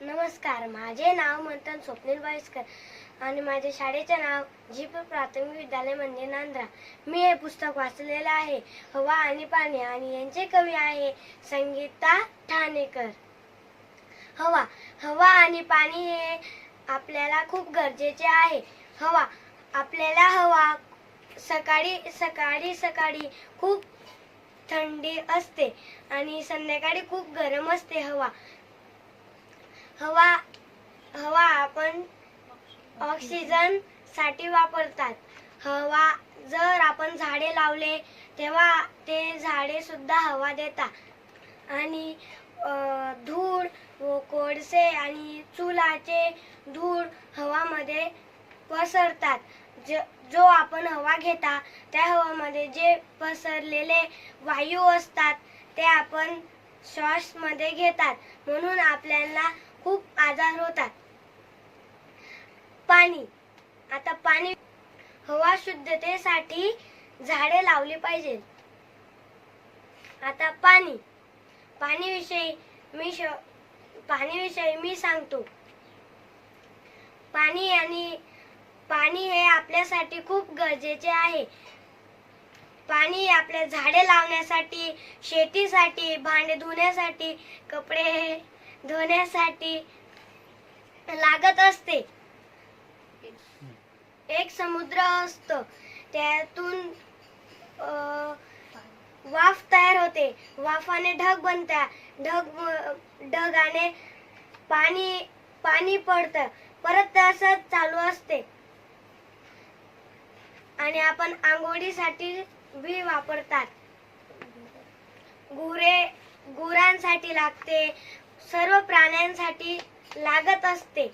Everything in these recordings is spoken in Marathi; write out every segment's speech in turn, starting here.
नमस्कार माझे नाव मंथन स्वप्नील बाईसकर आणि माझ्या शाळेचे नाव झीप प्राथमिक विद्यालय म्हणजे नांद्रा मी हे पुस्तक वाचलेलं आहे. हवा आणि पाणी आणि यांचे कवी आहे संगीता ठाणेकर. हवा हवा आणि पाणी हे आपल्याला खूप गरजेचे आहे. हवा आपल्याला हवा सकाळी सकाळी सकाळी खूप थंडी असते आणि संध्याकाळी खूप गरम असते. हवा हवा हवा आपण ऑक्सिजनसाठी वापरतात. हवा जर आपण झाडे लावले तेव्हा ते झाडे सुद्धा हवा देतात. आणि धूळ व कोळसे आणि चुलाचे धूळ हवामध्ये पसरतात. ज जो आपण हवा घेता त्या हवामध्ये जे पसरलेले वायू असतात ते आपण श्वासमध्ये घेतात. म्हणून आपल्याला खूप आजार होतात. पाणी. आता पाणी हवा शुद्धतेसाठी झाडे लावली पाहिजे. आता पाणी. पाणीविषयी मी श पाणीविषयी मी सांगतो. पाणी आणि पाणी हे आपल्यासाठी खूप गरजेचे आहे. पाणी आपल्या झाडे लावण्यासाठी शेतीसाठी भांडे धुण्यासाठी कपडे धुण्यासाठी लागत असते. एक समुद्र असतो. त्यातून वाफ तयार होते. वाफाने ढग बनतात ढग ढगाने पाणी पाणी पडतं. परत असं चालू असते. आणि आपण आंघोळीसाठी बी वापरतात. गुरे गुरांसाठी लागते. सर्व प्राण्यांसाठी लागत असते.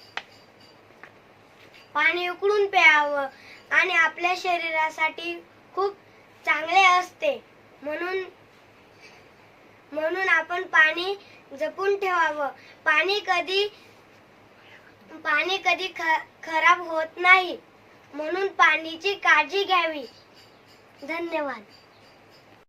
पाणी उकळून प्यावं आणि आपल्या शरीरासाठी खूप चांगले असते. म्हणून म्हणून आपण पाणी जपून ठेवावं. पाणी कधी पाणी कधी ख- खराब होत नाही. म्हणून पाणीची काळजी घ्यावी. धन्यवाद.